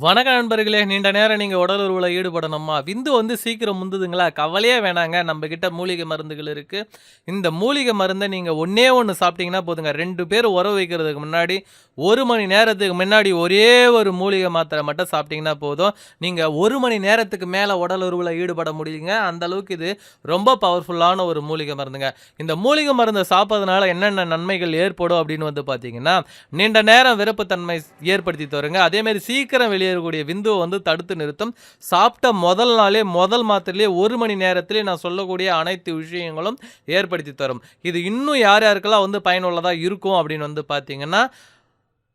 வணக்க நண்பர்களே நீண்ட நேரம் நீங்கள் உடல் உருவில் ஈடுபடணுமா? விந்து வந்து சீக்கிரம் முந்துதுங்களா? கவலையே வேணாங்க நம்ம கிட்ட மூலிகை மருந்துகள் இருக்குது இந்த மூலிகை மருந்தை நீங்கள் ஒன்றே ஒன்று சாப்பிட்டீங்கன்னா போதுங்க. ரெண்டு பேர் உறவு வைக்கிறதுக்கு முன்னாடி ஒரு மணி நேரத்துக்கு முன்னாடி ஒரே ஒரு மூலிகை மாத்திரை மட்டும் சாப்பிட்டீங்கன்னா போதும். நீங்கள் ஒரு மணி நேரத்துக்கு மேலே உடல் உருவில் ஈடுபட முடியுங்க. அந்தளவுக்கு இது ரொம்ப பவர்ஃபுல்லான ஒரு மூலிகை மருந்துங்க. இந்த மூலிகை மருந்தை சாப்பிட்றதுனால என்னென்ன நன்மைகள் ஏற்படும் அப்படின்னு வந்து பார்த்தீங்கன்னா நீண்ட நேரம் விருப்பத்தன்மை ஏற்படுத்தி தருங்க. அதேமாரி சீக்கிரம் வெளியேறக்கூடிய விந்துவை வந்து தடுத்து நிறுத்தும். சாப்பிட்ட முதல் நாளே முதல் மாத்திரையிலே ஒரு மணி நேரத்திலே நான் சொல்லக்கூடிய அனைத்து விஷயங்களும் ஏற்படுத்தி தரும். இது இன்னும் யார் யாருக்கெல்லாம் வந்து பயனுள்ளதாக இருக்கும் அப்படின்னு வந்து பார்த்தீங்கன்னா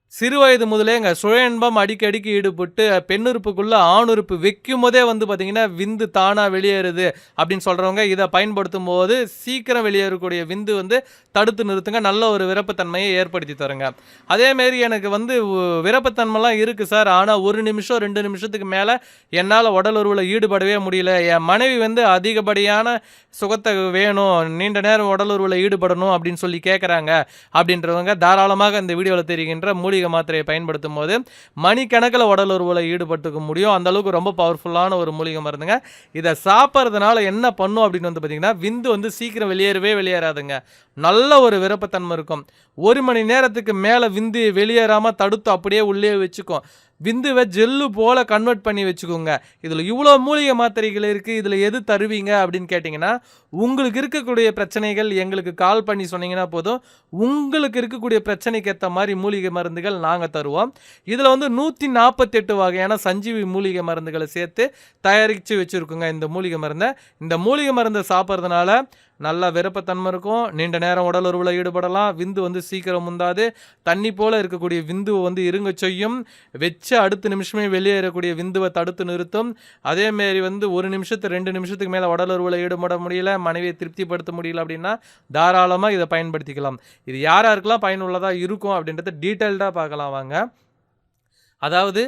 சிறு வயது முதலேங்க சுய இன்பம் அடிக்கடிக்கு ஈடுபட்டு பெண்ணுறுப்புக்குள்ள ஆணுறுப்பு வைக்கும் போதே வந்து பார்த்தீங்கன்னா விந்து தானாக வெளியேறுது அப்படின்னு சொல்கிறவங்க இதை பயன்படுத்தும் போது சீக்கிரம் வெளியேறக்கூடிய விந்து வந்து தடுத்து நிறுத்துங்க. நல்ல ஒரு விருப்பத்தன்மையை ஏற்படுத்தி தருங்க. அதேமாரி எனக்கு வந்து உ- விருப்பத்தன்மைலாம் இருக்குது சார். ஆனால் ஒரு நிமிஷம் ரெண்டு நிமிஷத்துக்கு மேலே என்னால் உடல் ஈடுபடவே முடியல. என் மனைவி வந்து அதிகப்படியான சுகத்தை வேணும் நீண்ட நேரம் உடல் ஈடுபடணும் அப்படின்னு சொல்லி கேட்குறாங்க அப்படின்றவங்க தாராளமாக இந்த வீடியோவில் தெரிகின்ற மூலிகை மாத்திரையை பயன்படுத்தும் போது மணிக்கணக்கில் உடல் உறவில் ஈடுபட்டுக்க முடியும். அந்த அளவுக்கு ரொம்ப பவர்ஃபுல்லான ஒரு மூலிகை மருந்துங்க. இதை சாப்பிட்றதுனால என்ன பண்ணும் அப்படின்னு வந்து பார்த்தீங்கன்னா விந்து வந்து சீக்கிரம் வெளியேறவே வெளியேறாதுங்க. நல்ல ஒரு விருப்பத்தன்மை இருக்கும். ஒரு மணி நேரத்துக்கு மேலே விந்து வெளியேறாமல் தடுத்து அப்படியே உள்ளே வச்சுக்கும். விந்துவை ஜெல்லு போல கன்வெர்ட் பண்ணி வச்சுக்கோங்க. இதில் இவ்வளோ மூலிகை மாத்திரைகள் இருக்குது இதில் எது தருவீங்க அப்படின்னு கேட்டிங்கன்னா உங்களுக்கு இருக்கக்கூடிய பிரச்சனைகள் எங்களுக்கு கால் பண்ணி சொன்னீங்கன்னா போதும். உங்களுக்கு இருக்கக்கூடிய பிரச்சனைக்கு ஏற்ற மாதிரி மூலிகை மருந்துகள் நாங்கள் தருவோம். இதில் வந்து நூற்றி நாற்பத்தெட்டு வகையான சஞ்சீவி மூலிகை மருந்துகளை சேர்த்து தயாரித்து வச்சுருக்கோங்க இந்த மூலிகை மருந்தை. இந்த மூலிகை மருந்தை சாப்பிட்றதுனால நல்ல விருப்பத்தன்மை இருக்கும். நீண்ட நேரம் உடல் உறவில் ஈடுபடலாம். விந்து வந்து சீக்கிரம் முந்தாது. தண்ணி போல் இருக்கக்கூடிய விந்துவை வந்து இருங்க செய்யும். வச்ச அடுத்த நிமிஷமே வெளியேறக்கூடிய விந்துவை தடுத்து நிறுத்தும். அதேமாரி வந்து ஒரு நிமிஷத்து ரெண்டு நிமிஷத்துக்கு மேலே உடல் உறவில் ஈடுபட முடியல மனைவியை திருப்திப்படுத்த முடியல அப்படின்னா தாராளமாக இதை பயன்படுத்திக்கலாம். இது யார் யாருக்கெல்லாம் பயனுள்ளதாக இருக்கும் அப்படின்றத டீட்டெயில்டாக பார்க்கலாம் வாங்க. அதாவது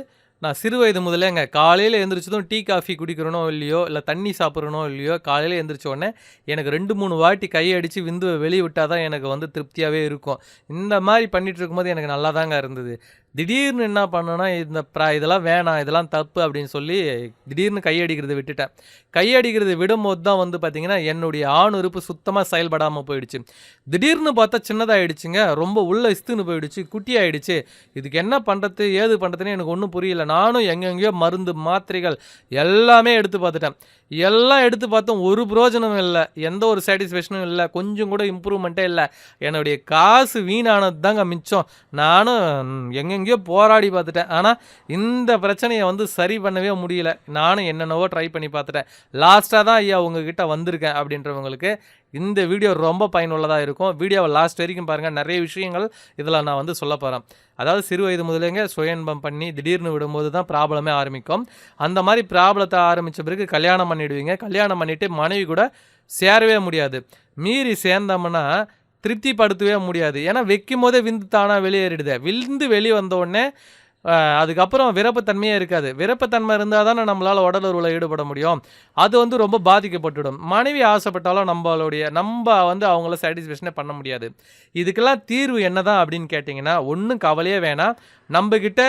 நான் சிறு வயது முதலேங்க காலையில் எழுந்திரிச்சதும் டீ காஃபி குடிக்கிறனோ இல்லையோ இல்லை தண்ணி சாப்பிட்றனோ இல்லையோ காலையில் எழுந்திரிச்ச உடனே எனக்கு ரெண்டு மூணு வாட்டி கையடிச்சு விந்துவை வெளியே விட்டால் தான் எனக்கு வந்து திருப்தியாகவே இருக்கும். இந்த மாதிரி பண்ணிகிட்டு இருக்கும்போது எனக்கு நல்லா தாங்க இருந்தது. திடீர்னு என்ன பண்ணுன்னா இந்த ப்ரா இதெல்லாம் வேணாம் இதெல்லாம் தப்பு அப்படின்னு சொல்லி திடீர்னு கையடிக்கிறதை விட்டுட்டேன். கையடிக்கிறதை விடும்போது தான் வந்து பார்த்திங்கன்னா என்னுடைய ஆண் உறுப்பு சுத்தமாக செயல்படாமல் போயிடுச்சு. திடீர்னு பார்த்தா சின்னதாகிடுச்சுங்க ரொம்ப உள்ள இஸ்துன்னு போயிடுச்சு குட்டி ஆகிடுச்சு இதுக்கு என்ன பண்ணுறது ஏது பண்ணுறதுன்னு எனக்கு ஒன்றும் புரியல. நானும் எங்கெங்கேயோ மருந்து மாத்திரைகள் எல்லாமே எடுத்து பார்த்துட்டேன். எல்லாம் எடுத்து பார்த்தோம் ஒரு பிரயோஜனமும் இல்லை எந்த ஒரு சாட்டிஸ்ஃபேக்ஷனும் இல்லை கொஞ்சம் கூட இம்ப்ரூவ்மெண்ட்டே இல்லை. என்னுடைய காசு வீணானது தாங்க மிச்சம். நானும் எங்கெங்கேயோ போராடி பார்த்துட்டேன். ஆனால் இந்த பிரச்சனையை வந்து சரி பண்ணவே முடியல. நானும் என்னென்னவோ ட்ரை பண்ணி பார்த்துட்டேன். லாஸ்ட்டாக தான் ஐயா உங்ககிட்ட வந்திருக்கேன் அப்படின்றவங்களுக்கு இந்த வீடியோ ரொம்ப பயனுள்ளதாக இருக்கும். வீடியோவை லாஸ்ட் வரைக்கும் பாருங்கள் நிறைய விஷயங்கள் இதில் நான் வந்து சொல்ல போகிறேன் அதாவது சிறு வயது முதலேங்க சுயன்பம் பண்ணி திடீர்னு விடும்போது தான் ப்ராப்ளமே ஆரம்பிக்கும். அந்த மாதிரி ப்ராப்ளத்தை ஆரம்பித்த பிறகு கல்யாணம் பண்ணிடுவீங்க. கல்யாணம் பண்ணிவிட்டு மனைவி கூட சேரவே முடியாது. மீறி சேர்ந்தோம்னா திருப்திப்படுத்தவே முடியாது. ஏன்னா வைக்கும் போதே விந்து தானாக வெளியேறிடுது. விந்து வெளியே வந்த உடனே அதுக்கப்புறம் விருப்பத்தன்மையே இருக்காது. விருப்பத்தன்மை இருந்தால் தானே நம்மளால் உடல் உறவில் ஈடுபட முடியும். அது வந்து ரொம்ப பாதிக்கப்பட்டுடும் மனைவி ஆசைப்பட்டாலும் நம்மளுடைய நம்ம வந்து அவங்கள சாட்டிஸ்ஃபேக்ஷனே பண்ண முடியாது. இதுக்கெல்லாம் தீர்வு என்னதான் அப்படின்னு கேட்டிங்கன்னா ஒன்றும் கவலையே வேணாம். நம்மக்கிட்ட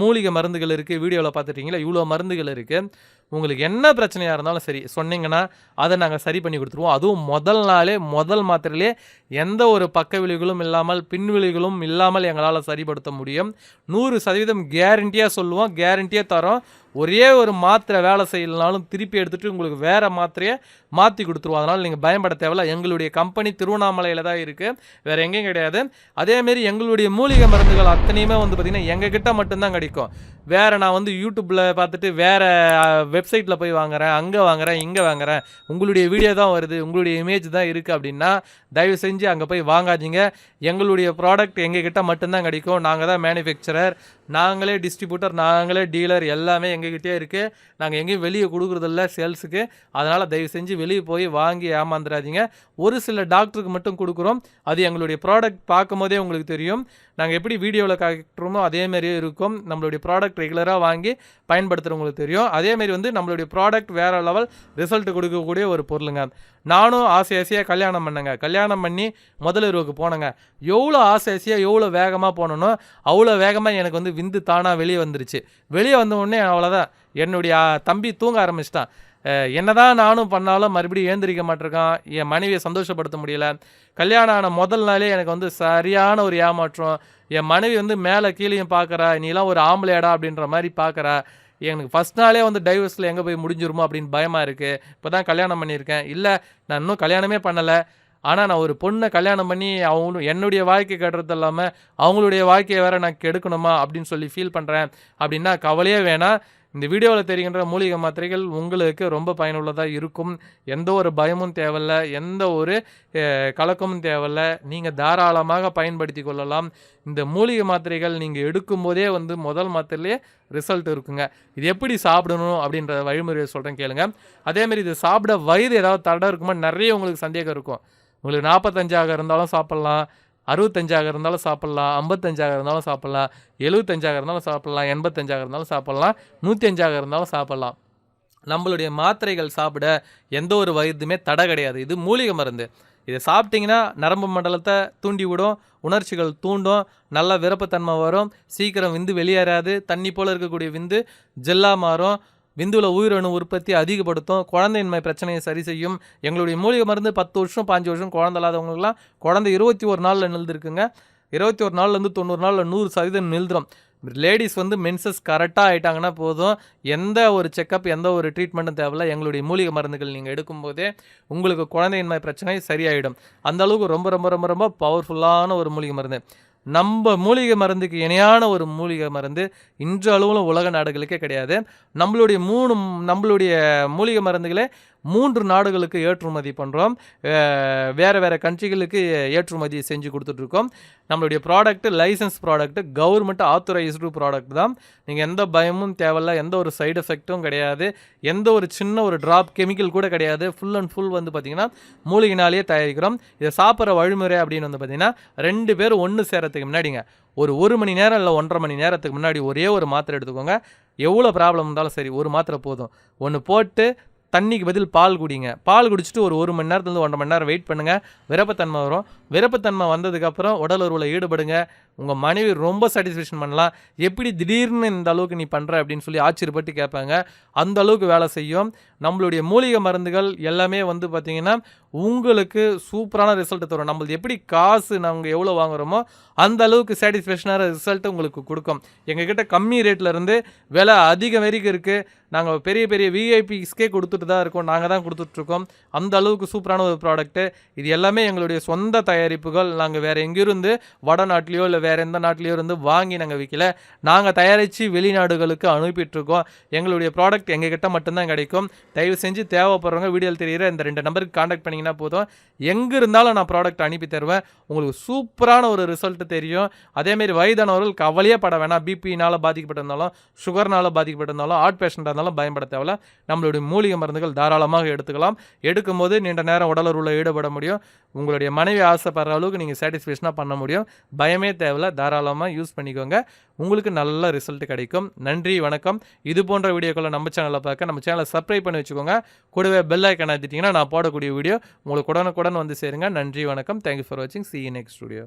மூலிகை மருந்துகள் இருக்குது வீடியோவில் பார்த்துட்டிங்களா இவ்வளோ மருந்துகள் இருக்குது உங்களுக்கு என்ன பிரச்சனையாக இருந்தாலும் சரி சொன்னீங்கன்னா அதை நாங்கள் சரி பண்ணி கொடுத்துருவோம். அதுவும் முதல் நாளே முதல் மாத்திரையிலே எந்த ஒரு பக்க விளைவுகளும் இல்லாமல் பின்விளைவுகளும் இல்லாமல் எங்களால் சரிப்படுத்த முடியும். நூறு சதவீதம் கேரண்டியாக சொல்லுவோம். கேரண்டியாக தரோம். ஒரே ஒரு மாத்திரை வேலை செய்யலனாலும் திருப்பி எடுத்துகிட்டு உங்களுக்கு வேறு மாத்திரையை மாற்றி கொடுத்துருவோம். அதனால் நீங்கள் பயன்பட தேவையில்ல. எங்களுடைய கம்பெனி திருவண்ணாமலையில் தான் இருக்குது வேறு எங்கேயும் கிடையாது. அதேமாரி எங்களுடைய மூலிகை மருந்துகள் அத்தனையுமே வந்து பார்த்திங்கன்னா எங்ககிட்ட மட்டும்தான் கிடைக்கும். வேறு நான் வந்து யூடியூப்பில் பார்த்துட்டு வேறு வெப்சைட்டில் போய் வாங்குறேன் அங்கே வாங்குறேன் இங்கே வாங்குறேன். உங்களுடைய வீடியோ தான் வருது. உங்களுடைய இமேஜ் தான் இருக்குது அப்படின்னா தயவு செஞ்சு அங்கே போய் வாங்காதீங்க. எங்களுடைய ப்ராடக்ட் எங்ககிட்ட மட்டும்தான் கிடைக்கும். நாங்கள் தான் மேனுஃபேக்சரர் நாங்களே டிஸ்ட்ரிபியூட்டர் நாங்களே டீலர் எல்லாமே எங்கள் எங்ககிட்டே இருக்குது நாங்கள் எங்கேயும் வெளியே கொடுக்குறதில்ல சேல்ஸுக்கு. அதனால் தயவு செஞ்சு வெளியே போய் வாங்கி ஏமாந்துடாதீங்க ஒரு சில டாக்டருக்கு மட்டும் கொடுக்குறோம். அது எங்களுடைய ப்ராடக்ட் பார்க்கும் போதே உங்களுக்கு தெரியும். நாங்கள் எப்படி வீடியோவில் காட்டுறோமோ அதே மாதிரியே இருக்கும். நம்மளுடைய ப்ராடக்ட் ரெகுலராக வாங்கி பயன்படுத்துகிறவங்களுக்கு தெரியும். அதேமாரி வந்து நம்மளுடைய ப்ராடக்ட் வேறு லெவல் ரிசல்ட் கொடுக்கக்கூடிய ஒரு பொருளுங்க. நானும் ஆசை ஆசையாக கல்யாணம் பண்ணேங்க. கல்யாணம் பண்ணி முதலிரவுக்கு போனேங்க. எவ்வளோ ஆசை ஆசையாக எவ்வளோ வேகமாக போனோனோ அவ்வளோ வேகமாக எனக்கு வந்து விந்து தானாக வெளியே வந்துருச்சு. வெளியே வந்த உடனே அவ்வளோதான் என்னுடைய தம்பி தூங்க ஆரம்பிச்சிட்டான். என்னதான் நானும் பண்ணாலும் மறுபடியும் ஏந்திரிக்க மாட்டிருக்கான். என் மனைவியை சந்தோஷப்படுத்த முடியல. கல்யாணம் ஆன முதல் நாளே எனக்கு வந்து சரியான ஒரு ஏமாற்றம். என் மனைவி வந்து மேலே கீழேயும் பார்க்குறா நீலாம் ஒரு ஆம்பளையாடா அப்படின்ற மாதிரி பார்க்குறா எனக்கு ஃபஸ்ட் நாளே வந்து டைவர்ஸில் எங்கே போய் முடிஞ்சிருமோ அப்படின்னு பயமாக இருக்குது இப்போ தான் கல்யாணம் பண்ணியிருக்கேன். இல்லை நான் இன்னும் கல்யாணமே பண்ணலை. ஆனால் நான் ஒரு பொண்ணை கல்யாணம் பண்ணி அவங்களும் என்னுடைய வாழ்க்கை கட்டுறது இல்லாமல் அவங்களுடைய வாழ்க்கையை வேறு நான் கெடுக்கணுமா அப்படின்னு சொல்லி ஃபீல் பண்ணுறேன் அப்படின்னா கவலையே வேணாம். இந்த வீடியோவில் தெரிகின்ற மூலிகை மாத்திரைகள் உங்களுக்கு ரொம்ப பயனுள்ளதாக இருக்கும். எந்த ஒரு பயமும் தேவையில்ல எந்த ஒரு கலக்கமும் தேவையில்ல. நீங்கள் தாராளமாக பயன்படுத்தி கொள்ளலாம். இந்த மூலிகை மாத்திரைகள் நீங்கள் எடுக்கும்போதே வந்து முதல் மாத்திரையிலே ரிசல்ட் இருக்குங்க. இது எப்படி சாப்பிடணும் அப்படின்ற வழிமுறையை சொல்கிறேன் கேளுங்க. அதேமாதிரி இது சாப்பிட வயது ஏதாவது தடை இருக்குமா? நிறைய உங்களுக்கு சந்தேகம் இருக்கும். உங்களுக்கு நாற்பத்தஞ்சாக இருந்தாலும் சாப்பிட்லாம். அறுபத்தஞ்சாக இருந்தாலும் சாப்பிட்லாம் ஐம்பத்தஞ்சாக இருந்தாலும் சாப்பிட்லாம் எழுபத்தஞ்சாக இருந்தாலும் சாப்பிட்லாம் எண்பத்தஞ்சாக இருந்தாலும் சாப்பிட்லாம் நூற்றி அஞ்சாக இருந்தாலும் சாப்பிட்லாம். நம்மளுடைய மாத்திரைகள் சாப்பிட எந்த ஒரு வயதுமே தடை கிடையாது. இது மூலிகை மருந்து. இதை சாப்பிட்டிங்கன்னா நரம்பு மண்டலத்தை தூண்டி விடும் உணர்ச்சிகள் தூண்டும் நல்ல விருப்பத்தன்மை வரும் சீக்கிரம் விந்து வெளியேறாது தண்ணி போல் இருக்கக்கூடிய விந்து ஜெல்லாக மாறும் விந்துவில் உயிரணு உற்பத்தி அதிகப்படுத்தும் குழந்தையின்மை பிரச்சனையை சரி செய்யும் எங்களுடைய மூலிகை மருந்து பத்து வருஷம் பாஞ்சு வருஷம் குழந்தை இல்லாதவங்களுக்குலாம் குழந்தை இருபத்தி ஒரு நாளில் நிலந்துருக்குங்க. இருபத்தி ஒரு நாள்லேருந்து தொண்ணூறு நாளில் நூறு சதவீதம் நிறுத்துறோம் லேடிஸ் வந்து மென்சஸ் கரெக்டாக ஆகிட்டாங்கன்னா போதும். எந்த ஒரு செக்கப் எந்த ஒரு ட்ரீட்மெண்ட்டும் தேவையில்ல. எங்களுடைய மூலிகை மருந்துகள் நீங்கள் எடுக்கும்போதே உங்களுக்கு குழந்தையின்மை பிரச்சனை சரியாயிடும். அந்த அளவுக்கு ரொம்ப ரொம்ப ரொம்ப ரொம்ப பவர்ஃபுல்லான ஒரு மூலிகை மருந்து. நம்ம மூலிகை மருந்துக்கு இணையான ஒரு மூலிகை மருந்து இன்று அளவில் உலக நாடுகளுக்கே கிடையாது. நம்மளுடைய மூணு நம்மளுடைய மூலிகை மருந்துகளே மூன்று நாடுகளுக்கு ஏற்றுமதி பண்ணுறோம் வேறு வேறு கண்ட்ரிகளுக்கு ஏற்றுமதி செஞ்சு கொடுத்துட்ருக்கோம். நம்மளுடைய product license product government authorised product தான். நீங்கள் எந்த பயமும் தேவையில்ல எந்த ஒரு சைடு எஃபெக்ட்டும் கிடையாது. எந்த ஒரு சின்ன ஒரு ட்ராப் கெமிக்கல் கூட கிடையாது. ஃபுல் அண்ட் ஃபுல் வந்து பார்த்திங்கன்னா மூலிகைனாலேயே தயாரிக்கிறோம். இதை சாப்பிட்ற வழிமுறை அப்படின்னு வந்து பார்த்திங்கன்னா ரெண்டு பேர் ஒன்று சேரத்துக்கு முன்னாடிங்க. ஒரு ஒரு மணி நேரம் இல்லை ஒன்றரை மணி நேரத்துக்கு முன்னாடி ஒரே ஒரு மாத்திரை எடுத்துக்கோங்க. எவ்வளோ ப்ராப்ளம் இருந்தாலும் சரி ஒரு மாத்திரை போதும். ஒன்று போட்டு தண்ணிக்கு பதில் பால் குடிங்க. பால் குடிச்சிட்டு ஒரு ஒரு மணி நேரத்துலேருந்து ஒன்றரை மணி நேரம் வெயிட் பண்ணுங்கள் விரப்பத்தன்மை வரும். விரப்பத்தன்மை வந்ததுக்கப்புறம் உடல் உருவில் ஈடுபடுங்க. உங்கள் மனைவி ரொம்ப சாட்டிஸ்ஃபேக்ஷன் பண்ணலாம். எப்படி திடீர்னு இந்த அளவுக்கு நீ பண்ணுற அப்படின்னு சொல்லி ஆச்சரியப்பட்டு கேட்பாங்க. அந்த அளவுக்கு வேலை செய்யும். நம்மளுடைய மூலிகை மருந்துகள் எல்லாமே வந்து பார்த்திங்கன்னா உங்களுக்கு சூப்பரான ரிசல்ட் தரும். நம்மளது எப்படி காசு நாங்கள் எவ்வளோ வாங்குகிறோமோ அந்த அளவுக்கு சாட்டிஸ்ஃபேக்ஷனான ரிசல்ட் உங்களுக்கு கொடுக்கும். எங்ககிட்ட கம்மி ரேட்லேருந்து விலை அதிகம் வரைக்கும் இருக்குது நாங்கள் பெரிய பெரிய விஐபிஸ்க்கே கொடுத்துட்டு தான் இருக்கோம். நாங்கள் தான் கொடுத்துட்ருக்கோம் அந்த அளவுக்கு சூப்பரான ஒரு ப்ராடக்ட்டு இது எல்லாமே எங்களுடைய சொந்த தயாரிப்புகள். நாங்கள் வேறு எங்கிருந்து வடநாட்டிலையோ இல்லை வேறு எந்த நாட்டிலையோ இருந்து வாங்கி நாங்கள் விற்கல நாங்கள் தயாரித்து வெளிநாடுகளுக்கு அனுப்பிட்டுருக்கோம் எங்களுடைய ப்ராடக்ட் எங்ககிட்ட மட்டும்தான் கிடைக்கும். தயவு செஞ்சு தேவைப்படுறவங்க வீடியோவில் தெரிகிற இந்த ரெண்டு நம்பருக்கு காண்டாக்ட் பண்ணிங்கன்னா போதும். எங்கே இருந்தாலும் நான் ப்ராடக்ட் அனுப்பி தருவேன். உங்களுக்கு சூப்பரான ஒரு ரிசல்ட் தெரியும். அதேமாரி வயதானவர்கள் கவலையே பட வேணாம். பிபினால் பாதிக்கப்பட்டிருந்தாலும் சுகர்னால் பாதிக்கப்பட்டிருந்தாலும் ஹார்ட் பேஷண்ட்டாக இருந்தாலும் பயன்பட தேவையில்ல. நம்மளுடைய மூலிகை மருந்துகள் தாராளமாக எடுத்துக்கலாம். எடுக்கும்போது நீண்ட நேரம் உடலுறவில் ஈடுபட முடியும். உங்களுடைய மனைவி ஆசைப்படுற அளவுக்கு நீங்கள் சாட்டிஸ்ஃபேக்ஷனாக பண்ண முடியும். பயமே தேவையில்ல. தாராளமாக யூஸ் பண்ணிக்கோங்க. உங்களுக்கு நல்ல ரிசல்ட் கிடைக்கும். நன்றி வணக்கம். இது போன்ற வீடியோக்களை நம்ம சேனலில் பார்க்க நம்ம சேனலை சப்ஸ்கிரைப் பண்ணி வச்சுக்கோங்க. கூடவே பெல் ஐக்கன் அழுத்திட்டிங்கன்னா நான் போடக்கூடிய வீடியோ உங்களுக்கு உடனுக்குடன் வந்து சேருங்க. நன்றி வணக்கம். தேங்க்யூ ஃபார் வாட்சிங் சி நெக்ஸ்ட் ஸ்டுடியோ